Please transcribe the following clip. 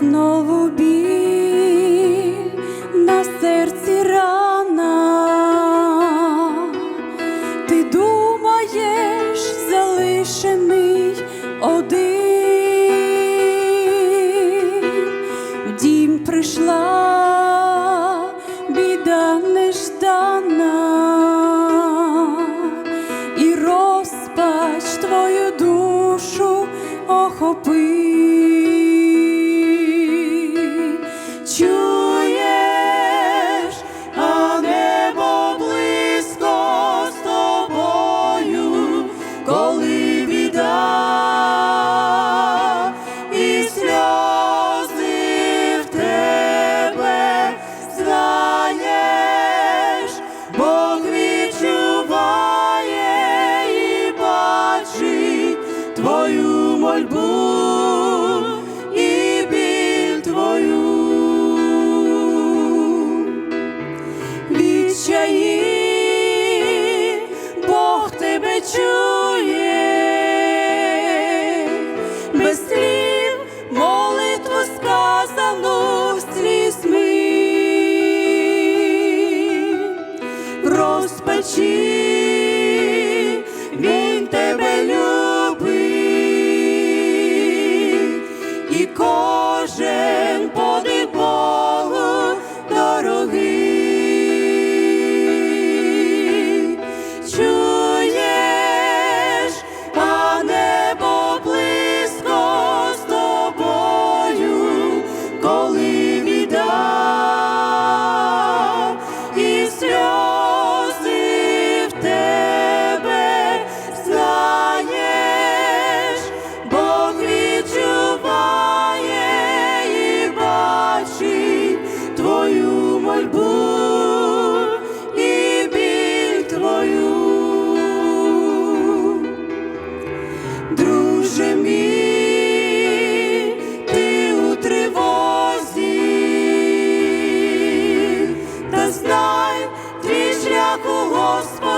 знову біль на серці рана, ти думаєш, залишений один, в дім прийшла біда неждана. І розпач твою душу охопив. ti. so.